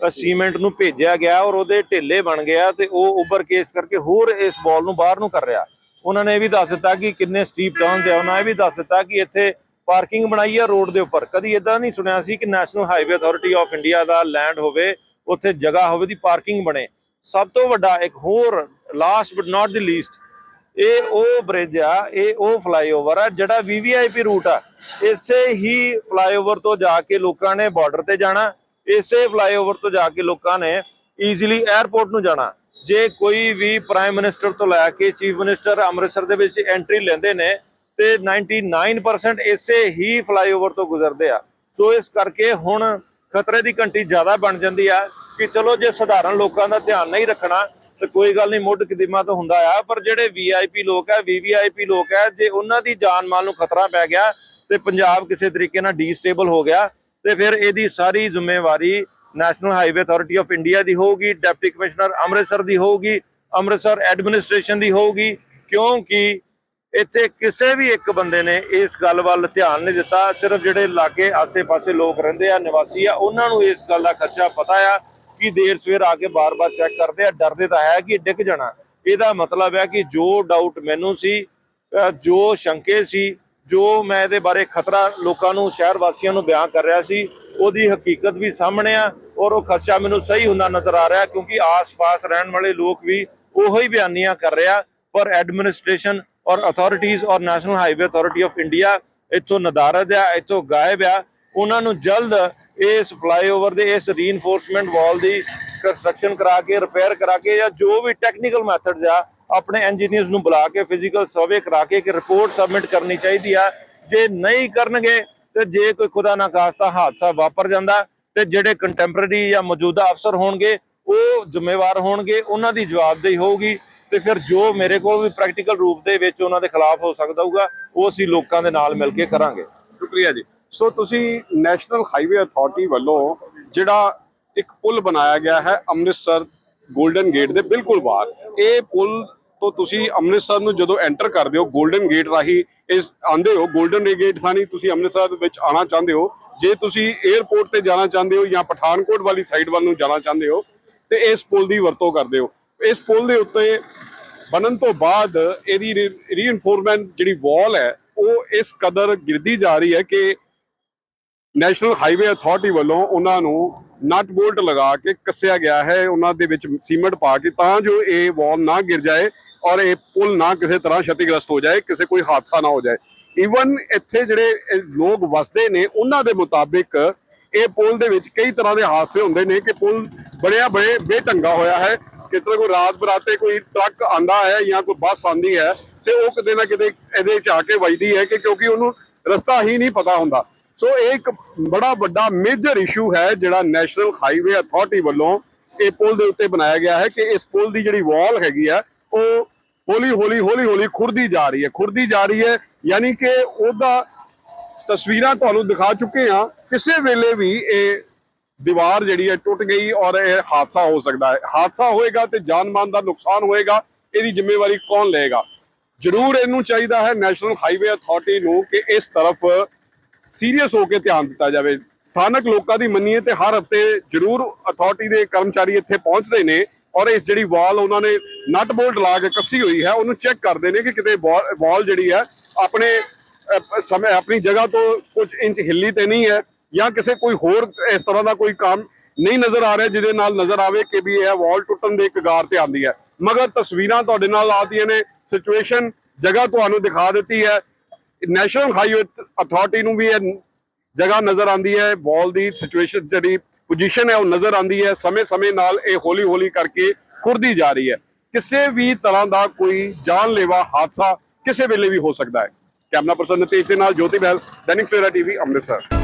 ਸੀਮੈਂਟ ਨੂੰ ਭੇਜਿਆ ਗਿਆ ਔਰ ਉਹਦੇ ਢੇਲੇ ਬਣ ਗਿਆ ਤੇ ਉਹ ਉੱਭਰ ਕੇ ਇਸ ਕਰਕੇ ਹੋਰ ਇਸ ਬਾਲ ਨੂੰ ਬਾਹਰ ਨੂੰ ਕਰ ਰਿਹਾ। ਉਹਨਾਂ ਨੇ ਇਹ ਵੀ ਦੱਸ ਦਿੱਤਾ ਕਿ ਕਿੰਨੇ ਸਟੀਪ ਟਰਨਸ ਹੈ ਉਹਨਾਂ ਇਹ ਵੀ ਦੱਸ ਦਿੱਤਾ ਕਿ ਇੱਥੇ ਪਾਰਕਿੰਗ ਬਣਾਈ ਆ ਰੋਡ ਦੇ ਉੱਪਰ। ਕਦੀ ਇਦਾਂ ਨਹੀਂ ਸੁਣਿਆ ਸੀ ਕਿ national highway authority of India the land ਹੋਵੇ, ਉੱਥੇ ਜਗ੍ਹਾ ਹੋਵੇ ਦੀ ਪਾਰਕਿੰਗ ਬਣੇ। ਸਭ ਤੋਂ ਵੱਡਾ ਇੱਕ ਹੋਰ last but not the least ਇਹ ਉਹ ਬ੍ਰਿਜ ਆ, ਇਹ ਉਹ ਫਲਾਈਓਵਰ ਆ, ਜਿਹੜਾ ਵੀਵੀਆਈਪੀ ਰੂਟ ਆ। ਇਸੇ ਹੀ ਫਲਾਈਓਵਰ ਤੋਂ ਜਾ ਕੇ ਲੋਕਾਂ ਨੇ ਬਾਰਡਰ ਤੇ ਜਾਣਾ, ਇਸੇ ਫਲਾਈਓਵਰ ਤੋਂ ਜਾ ਕੇ ਲੋਕਾਂ ਨੇ ਈਜ਼ੀਲੀ 에ਅਰਪੋਰਟ ਨੂੰ ਜਾਣਾ। ਜੇ ਕੋਈ ਵੀ ਪ੍ਰਾਈਮ ਮਿਨਿਸਟਰ ਤੋਂ ਲੈ ਕੇ ਚੀਫ ਮਿਨਿਸਟਰ ਅੰਮ੍ਰਿਤਸਰ ਦੇ ਵਿੱਚ ਐਂਟਰੀ ਲੈਂਦੇ ਨੇ, ਤੇ 99% ਇਸੇ ਹੀ ਫਲਾਈਓਵਰ ਤੋਂ ਗੁਜ਼ਰਦੇ ਆ। ਸੋ ਇਸ ਕਰਕੇ ਹੁਣ ਖਤਰੇ ਦੀ ਘੰਟੀ ਜ਼ਿਆਦਾ ਬਣ ਜਾਂਦੀ ਆ ਕਿ ਚਲੋ ਜੇ ਸਧਾਰਨ ਲੋਕਾਂ ਦਾ ਧਿਆਨ ਨਹੀਂ ਰੱਖਣਾ, ਤੇ ਕੋਈ ਗੱਲ ਨਹੀਂ ਮੁੱਢ ਕਦੀਮਾ ਤੋਂ ਹੁੰਦਾ ਆ, ਪਰ ਜਿਹੜੇ ਵੀਆਈਪੀ ਲੋਕ ਆ ਵੀਵੀਆਈਪੀ ਲੋਕ ਆ, ਜੇ ਉਹਨਾਂ ਦੀ ਜਾਨ ਮਾਲ ਨੂੰ ਖਤਰਾ ਪੈ ਗਿਆ, ਤੇ ਪੰਜਾਬ ਕਿਸੇ ਤਰੀਕੇ ਨਾਲ ਡੀਸਟੇਬਲ ਹੋ ਗਿਆ, ਤੇ ਫਿਰ ਇਹਦੀ ਸਾਰੀ ਜ਼ਿੰਮੇਵਾਰੀ national highway authority of India ਦੀ ਹੋਊਗੀ ਡਿਪਟੀ ਕਮਿਸ਼ਨਰ ਅੰਮ੍ਰਿਤਸਰ ਦੀ ਹੋਊਗੀ, ਅੰਮ੍ਰਿਤਸਰ ਐਡਮਿਨਿਸਟ੍ਰੇਸ਼ਨ ਦੀ ਹੋਊਗੀ, ਕਿਉਂਕਿ ਇੱਥੇ ਕਿਸੇ ਵੀ ਇੱਕ ਬੰਦੇ ਨੇ ਇਸ ਗੱਲ ਵੱਲ ਧਿਆਨ ਨਹੀਂ ਦਿੱਤਾ, ਸਿਰਫ ਜਿਹੜੇ ਇਲਾਕੇ ਆਸੇ-ਪਾਸੇ ਲੋਕ ਰਹਿੰਦੇ ਆ, ਨਿਵਾਸੀ ਆ, ਉਹਨਾਂ ਨੂੰ ਇਸ ਗੱਲ ਦਾ ਖਰਚਾ ਪਤਾ ਆ ਕਿ ਦੇਰ ਸਵੇਰ ਆ ਕੇ ਬਾਰ-ਬਾਰ ਚੈੱਕ ਕਰਦੇ ਆ, ਡਰਦੇ ਤਾਂ ਹੈ ਕਿ ਡਿੱਗ ਜਾਣਾ। ਇਹਦਾ ਮਤਲਬ ਹੈ ਕਿ ਜੋ ਡਾਊਟ ਮੈਨੂੰ ਸੀ ਜੋ ਸ਼ੰਕੇ ਸੀ, ਜੋ ਮੈਂ ਇਹਦੇ ਬਾਰੇ ਖਤਰਾ ਲੋਕਾਂ ਨੂੰ, ਸ਼ਹਿਰ ਵਾਸੀਆਂ ਨੂੰ ਬਿਆਨ ਕਰ ਰਿਹਾ ਸੀ ਉਹਦੀ ਹਕੀਕਤ ਵੀ ਸਾਹਮਣੇ ਆ ਔਰ ਉਹ ਖਰਚਾ ਮੈਨੂੰ ਸਹੀ ਹੁੰਦਾ ਨਜ਼ਰ ਆ ਰਿਹਾ ਕਿਉਂਕਿ ਆਸ-ਪਾਸ ਰਹਿਣ ਵਾਲੇ ਲੋਕ ਵੀ ਉਹੋ ਹੀ ਬਿਆਨੀਆਂ ਕਰ ਰਿਹਾ ਪਰ ਐਡਮਿਨਿਸਟ੍ਰੇਸ਼ਨ ਔਰ ਅਥਾਰਟੀਜ਼ ਔਰ national highway authority of India ਇੱਥੋਂ ਨਦਾਰਦ ਆ, ਇੱਥੋਂ ਗਾਇਬ ਆ। ਉਹਨਾਂ ਨੂੰ ਜਲਦ ਇਸ ਫਲਾਈਓਵਰ ਦੇ, ਇਸ ਰੀਇਨਫੋਰਸਮੈਂਟ ਵਾਲ ਦੀ ਕੰਸਟਰਕਸ਼ਨ ਕਰਾ ਕੇ ਰਿਪੇਅਰ ਕਰਾ ਕੇ ਜਾਂ ਜੋ ਵੀ ਟੈਕਨੀਕਲ ਮੈਥਡਸ ਆ, ਆਪਣੇ ਇੰਜੀਨੀਅਰਸ ਨੂੰ ਬੁਲਾ ਕੇ ਫਿਜ਼ੀਕਲ ਸਰਵੇ ਕਰਾ ਕੇ ਇੱਕ ਰਿਪੋਰਟ ਸਬਮਿਟ ਕਰਨੀ ਚਾਹੀਦੀ ਆ। ਜੇ ਨਹੀਂ ਕਰਨਗੇ ਤੇ ਜੇ ਕੋਈ ਖੁਦਾ ਨਾ ਖਾਸਤਾ ਹਾਦਸਾ ਵਾਪਰ ਜਾਂਦਾ ਤੇ ਜਿਹੜੇ ਕੰਟੈਂਪਰੇਰੀ ਜਾਂ ਮੌਜੂਦਾ ਅਫਸਰ ਹੋਣਗੇ, ਉਹ ਜ਼ਿੰਮੇਵਾਰ ਹੋਣਗੇ, ਉਹਨਾਂ ਦੀ ਜਵਾਬਦੇਹੀ ਹੋਊਗੀ ਤੇ ਫਿਰ ਜੋ ਮੇਰੇ ਕੋਲ ਵੀ ਪ੍ਰੈਕਟੀਕਲ ਰੂਪ ਦੇ ਵਿੱਚ ਉਹਨਾਂ ਦੇ ਖਿਲਾਫ ਹੋ ਸਕਦਾ ਹੋਊਗਾ, ਉਹ ਅਸੀਂ ਲੋਕਾਂ ਦੇ ਨਾਲ ਮਿਲ ਕੇ ਕਰਾਂਗੇ। ਸ਼ੁਕਰੀਆ ਜੀ। ਸੋ ਤੁਸੀਂ ਨੈਸ਼ਨਲ ਹਾਈਵੇ ਅਥਾਰਟੀ ਵੱਲੋਂ ਜਿਹੜਾ ਇੱਕ ਪੁਲ ਬਣਾਇਆ ਗਿਆ ਹੈ ਅੰਮ੍ਰਿਤਸਰ ਗੋਲਡਨ ਗੇਟ ਦੇ ਬਿਲਕੁਲ ਬਾਹਰ, ਇਹ ਪੁਲ ਤੋਂ ਤੁਸੀਂ ਅੰਮ੍ਰਿਤਸਰ ਨੂੰ ਜਦੋਂ ਐਂਟਰ ਕਰਦੇ ਹੋ 골ਡਨ ਗੇਟ ਰਾਹੀਂ ਇਸ ਆਂਦੇ ਹੋ 골ਡਨ ਗੇਟ ਥਾਣੀ ਤੁਸੀਂ ਅੰਮ੍ਰਿਤਸਰ ਵਿੱਚ ਆਣਾ ਚਾਹੁੰਦੇ ਹੋ, ਜੇ ਤੁਸੀਂ 에어ਪੋਰਟ ਤੇ ਜਾਣਾ ਚਾਹੁੰਦੇ ਹੋ ਜਾਂ ਪਠਾਨਕੋਟ ਵਾਲੀ ਸਾਈਡ ਵੱਲ ਨੂੰ ਜਾਣਾ ਚਾਹੁੰਦੇ ਹੋ, ਤੇ ਇਸ ਪੁਲ ਦੀ ਵਰਤੋਂ ਕਰਦੇ ਹੋ। ਇਸ ਪੁਲ ਦੇ ਉੱਤੇ ਬਣਨ ਤੋਂ ਬਾਅਦ ਇਹਦੀ ਰੀਇਨਫੋਰਸਮੈਂਟ ਜਿਹੜੀ ਵਾਲ ਹੈ, ਉਹ ਇਸ ਕਦਰ ਗਿਰਦੀ ਜਾ ਰਹੀ ਹੈ ਕਿ ਨੈਸ਼ਨਲ ਹਾਈਵੇ ਅਥਾਰਟੀ ਵੱਲੋਂ ਉਹਨਾਂ ਨੂੰ ਨਟ ਬੋਲਟ ਲਗਾ ਕੇ ਕੱਸਿਆ ਗਿਆ ਹੈ, ਉਹਨਾਂ ਦੇ ਵਿੱਚ ਸੀਮੈਂਟ ਪਾ ਕੇ ਤਾਂ ਜੋ ਇਹ ਵਾਲ ਨਾ ਗਿਰ ਜਾਏ ਔਰ ਇਹ ਪੁਲ ਨਾ ਕਿਸੇ ਤਰ੍ਹਾਂ ਛਤੀਗ੍ਰਸਤ ਹੋ ਜਾਏ, ਕਿਸੇ ਕੋਈ ਹਾਦਸਾ ਨਾ ਹੋ ਜਾਏ। ਈਵਨ ਇੱਥੇ ਜਿਹੜੇ ਲੋਕ ਵਸਦੇ ਨੇ, ਉਹਨਾਂ ਦੇ ਮੁਤਾਬਿਕ ਇਹ ਪੁਲ ਦੇ ਵਿੱਚ ਕਈ ਤਰ੍ਹਾਂ ਦੇ ਹਾਦਸੇ ਹੁੰਦੇ ਨੇ ਕਿ ਪੁਲ ਬੜਿਆ ਬੜੇ ਬੇਢੰਗਾ ਹੋਇਆ ਹੈ। ਕਿਤੇ ਕੋਈ ਰਾਤ ਬਰਾਤੇ ਕੋਈ ਟਰੱਕ ਆਂਦਾ ਹੈ ਜਾਂ ਕੋਈ ਬੱਸ ਆਂਦੀ ਹੈ ਤੇ ਉਹ ਕਿਤੇ ਨਾ ਕਿਤੇ ਇਹਦੇ ਚ ਆ ਕੇ ਵੱਜਦੀ ਹੈ ਕਿ ਕਿਉਂਕਿ ਉਹਨੂੰ ਰਸਤਾ ਹੀ ਨਹੀਂ ਪਤਾ ਹੁੰਦਾ। ਸੋ ਇਹ ਇੱਕ ਬੜਾ ਵੱਡਾ ਮੇਜਰ ਇਸ਼ੂ ਹੈ ਜਿਹੜਾ ਨੈਸ਼ਨਲ ਹਾਈਵੇ ਅਥਾਰਟੀ ਵੱਲੋਂ ਇਹ ਪੁਲ ਦੇ ਉੱਤੇ ਬਣਾਇਆ ਗਿਆ ਹੈ ਕਿ ਇਸ ਪੁਲ ਦੀ ਜਿਹੜੀ ਵਾਲ ਹੈਗੀ ਆ, ਉਹ ਹੌਲੀ ਹੌਲੀ ਹੌਲੀ ਹੌਲੀ ਖੁਰਦੀ ਜਾ ਰਹੀ ਹੈ। ਖੁਰਦੀ ਜਾ ਰਹੀ ਹੈ, ਯਾਨੀ ਕਿ ਉਹਦਾ ਤਸਵੀਰਾਂ ਤੁਹਾਨੂੰ ਦਿਖਾ ਚੁੱਕੇ ਹਾਂ। ਕਿਸੇ ਵੇਲੇ ਵੀ ਇਹ ਦੀਵਾਰ ਜਿਹੜੀ ਹੈ ਟੁੱਟ ਗਈ ਔਰ ਇਹ ਹਾਦਸਾ ਹੋ ਸਕਦਾ ਹੈ। ਹਾਦਸਾ ਹੋਏਗਾ ਤੇ ਜਾਨ ਮਾਲ ਦਾ ਨੁਕਸਾਨ ਹੋਏਗਾ, ਇਹਦੀ ਜ਼ਿੰਮੇਵਾਰੀ ਕੌਣ ਲਏਗਾ? ਜ਼ਰੂਰ ਇਹਨੂੰ ਚਾਹੀਦਾ ਹੈ ਨੈਸ਼ਨਲ ਹਾਈਵੇ ਅਥਾਰਟੀ ਨੂੰ ਕਿ ਇਸ ਤਰਫ ਸੀਰੀਅਸ ਹੋ ਕੇ ਧਿਆਨ ਦਿੱਤਾ ਜਾਵੇ। ਸਥਾਨਕ ਲੋਕਾਂ ਦੀ ਮੰਨੀਏ ਤੇ ਹਰ ਹਫ਼ਤੇ ਜ਼ਰੂਰ ਅਥਾਰਟੀ ਦੇ ਕਰਮਚਾਰੀ ਇੱਥੇ ਪਹੁੰਚਦੇ ਨੇ ਔਰ ਇਸ ਜਿਹੜੀ ਵਾਲ ਉਹਨਾਂ ਨੇ ਨਟ ਬੋਲਟ ਲਾ ਕੇ ਕੱਸੀ ਹੋਈ ਹੈ, ਉਹਨੂੰ ਚੈੱਕ ਕਰਦੇ ਨੇ ਕਿ ਕਿਤੇ ਵਾਲ ਜਿਹੜੀ ਹੈ, ਆਪਣੇ ਸਮੇਂ, ਆਪਣੀ ਜਗ੍ਹਾ ਤੋਂ ਕੁਝ ਇੰਚ ਹਿੱਲੀ ਤੇ ਨਹੀਂ ਹੈ ਜਾਂ ਕਿਸੇ ਕੋਈ ਹੋਰ ਇਸ ਤਰ੍ਹਾਂ ਦਾ ਕੋਈ ਕੰਮ ਨਹੀਂ ਨਜ਼ਰ ਆ ਰਿਹਾ ਜਿਹਦੇ ਨਾਲ ਨਜ਼ਰ ਆਵੇ ਕਿ ਵੀ ਇਹ ਵਾਲ ਟੁੱਟਣ ਦੇ ਕਗਾਰ ਤੇ ਆਂਦੀ ਹੈ। ਮਗਰ ਤਸਵੀਰਾਂ ਤੁਹਾਡੇ ਨਾਲ ਆਦੀਆਂ ਨੇ ਸਿਚੁਏਸ਼ਨ ਜਗ੍ਹਾ ਤੁਹਾਨੂੰ ਦਿਖਾ ਦਿੱਤੀ ਹੈ। ਨੈਸ਼ਨਲ ਹਾਈਵੇ ਅਥਾਰਟੀ ਨੂੰ ਵੀ ਇਹ ਜਗ੍ਹਾ ਨਜ਼ਰ ਆਂਦੀ ਹੈ ਵਾਲ ਦੀ ਸਿਚੁਏਸ਼ਨ ਜਿਹੜੀ ਪੋਜੀਸ਼ਨ ਹੈ ਉਹ ਨਜ਼ਰ ਆਂਦੀ ਹੈ, ਸਮੇਂ-ਸਮੇਂ ਨਾਲ ਇਹ ਹੌਲੀ-ਹੌਲੀ ਕਰਕੇ ਖੁਰਦੀ ਜਾ ਰਹੀ ਹੈ। ਕਿਸੇ ਵੀ ਤਰ੍ਹਾਂ ਦਾ ਕੋਈ ਜਾਨਲੇਵਾ ਹਾਦਸਾ ਕਿਸੇ ਵੇਲੇ ਵੀ ਹੋ ਸਕਦਾ ਹੈ। ਕੈਮਰਾ ਪਰਸਨ ਨਤੇਸ਼ ਦੇ ਨਾਲ ਜੋਤੀ ਬਹਿਲ, ਦੈਨਿਕ ਸਵੇਰਾ ਟੀਵੀ, ਅੰਮ੍ਰਿਤਸਰ।